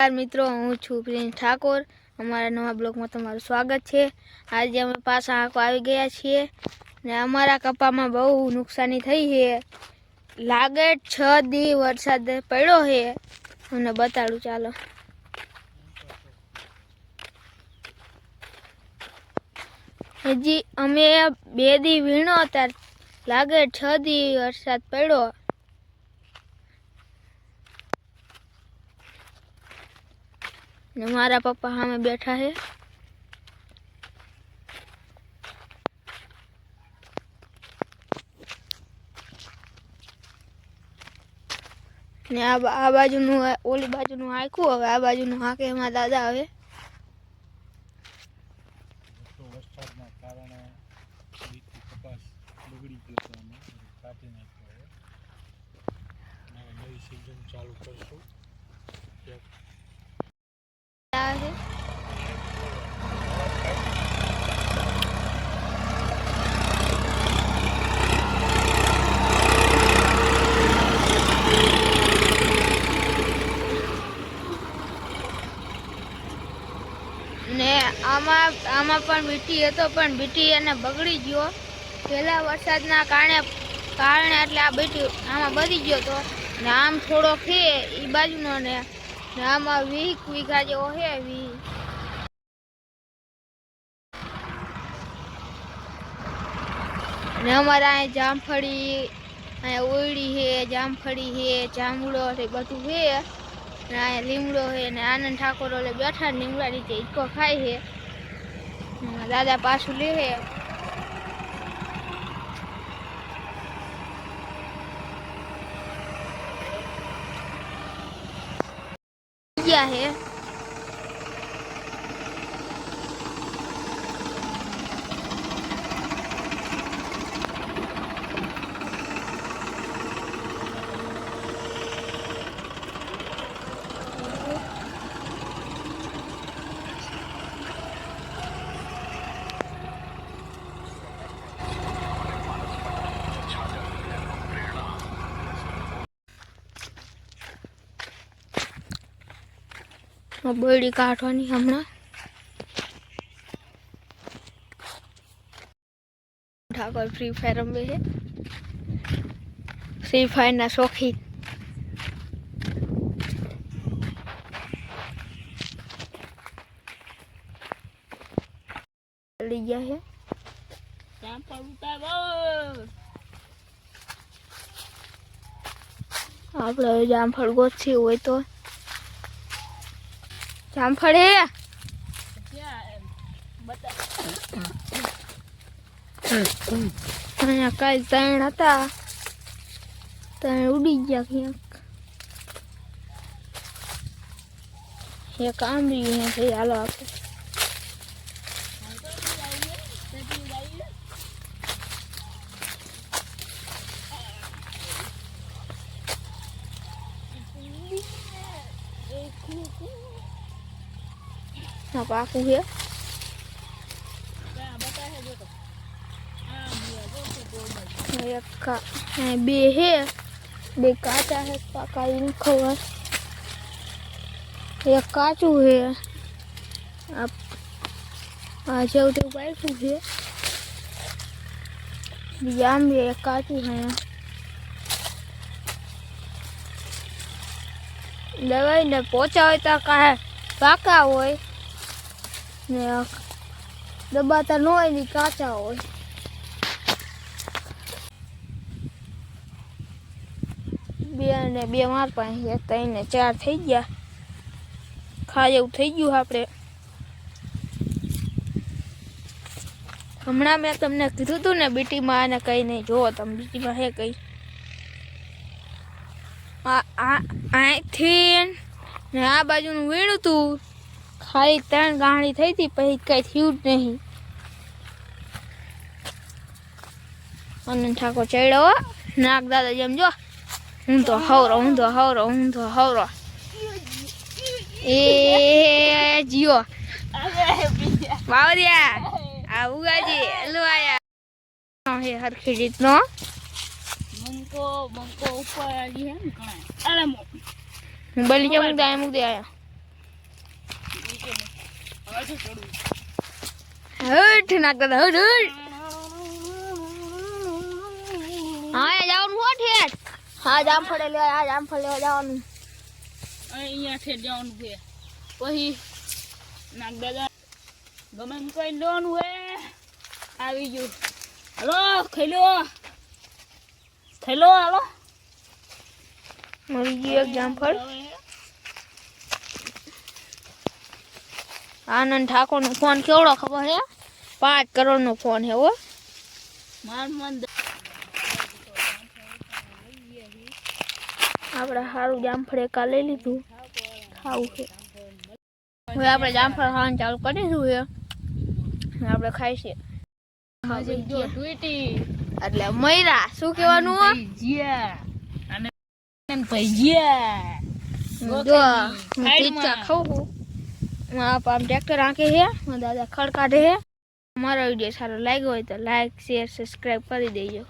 નમસ્કાર મિત્રો, હું છું પ્રિન્સ ઠાકોર. અમારા નવા બ્લોગમાં તમારું સ્વાગત છે. આજે અમે પાછા આંકો આવી ગયા છીએ ને અમારા કપામાં બહુ નુકસાની થઈ છે. લાગે છ દી વરસાદ પડ્યો છે. મને બતાડું, ચાલો. હજી અમે બે દી વીણો ત્યારે લાગે છ દી વરસાદ પડ્યો. ને મારા પપ્પા સામે બેઠા છે ને આ બા- આ બાજુનું આ- ઓલી બાજુનું હાંકવું હવે આ બાજુનું હાંકે એમાં દાદા હવે તો વરસાદના કારણે બીટની કપાસ બગડી ગયો તો અમે કાઢી નાખ્યો હવે અને નવી સિઝન ચાલુ કરશું એક આવે છે ને આમાં પણ બીટી હતો, પણ બીટી એને બગડી ગયો. પહેલાં વરસાદના કારણે કારણે એટલે આ બીટી આમાં બગડી ગયો તો ને આમ થોડો છે એ બાજુનો ને આમાં વીક વીઘા જેવો છે વી ને અમારા અહીં જામફળી, અહીંયા ઓયડી છે, જામફળી છે જાંબુડો છે, બધું છે. ને અહીંયા લીમડો છે ને આનંદ ઠાકોર ઓલે બેઠા લીમડા નીચે ઈકો ખાય છે. દાદા પાછું લે છે ગયા છે બોયડી કાઢવાની હમણાં. ઠાકોર ફ્રી ફાયર રમે છે. ફ્રી ફાયરના શોખી શોખીન. લઈ ગયા છે. આપણે હવે જામફળ ગોતથી હોય તો. જામફળ હે અહીંયા કાલ ત્રણ હતા. ત્રણ ઉડી ગયા ક્યાંક. એક આંબી હે હાલો આપણે Thank પાકું છે એક કા અહીં બે હે બે કાચા હે પાકા ઈ ખબર એક કાચું હે આ આ જેવું તેવું પાક્યું છે બીજા આમ બી એક કાચું હે દવાઈ ને પોચા હોય તો કાંઈ પાકા હોય ને દબાતા ન હોય ને કાચા હોય બે ને બે માર પાસે ત્રણ ને ચાર થઈ ગયા ખાય એવું થઈ ગયું આપણે હમણાં મેં તમને કીધું હતું ને બીટીમાં આને કઈ નહીં જોવો તમે બીટીમાં હે કઈ અહીંથી ને આ બાજુનું વીણું હતું ખાલી ત્રણ ગાણી થઈ હતી પછી કઈ થયું જ નહીં. અનંત ઠાકોર ચડ્યો હો. નાગ દાદા જેમ જો હું તો હવરો હું તો હવરો હું તો હવરો. એ જીઓ. વાવરિયા આ ઉગાજી હેલો આયા. હે હરખી રીતનો. બંકો બંકો ઉપર આવી હે ને ઘણા. અરે મો હું બલી જાઉં તો એમ દે આયા. હટ નાખતા હતા હટ હટ હા જવાનું હો ઠેઠ. હા જામફળે લેવા આ જામફળ લેવા જવાનું. અહીંયા થી જવાનું છે. પછી નાગ દાદા ગમે એમ કઈ લેવાનું હે. આવી ગયું. હલો ખેલો લો ખાઈ લો હાલો. મળી ગયું એક જામફળ આનંદ ઠાકોર નો ફોન કેવડો ખબર હે? પાંચ કરોડ નો ફોન હે હો. માર આપણે સારું જામફળ એકા લઈ લીધું. ખાવું છે હવે આપણે જામફળ ખાવાનું ચાલુ કરીશું હે. આપડે આપણે ખાઈશું. ખાવી એટલે મૈરા શું કહેવાનું અને ભજીયા જો હું આપ આમ ટ્રેક્ટર આંકે છે મારા દાદા ખડ કાઢે છે મારો વીડિયો સારો લાગ્યો હોય તો લાઈક શેર સબસ્ક્રાઈબ કરી દેજો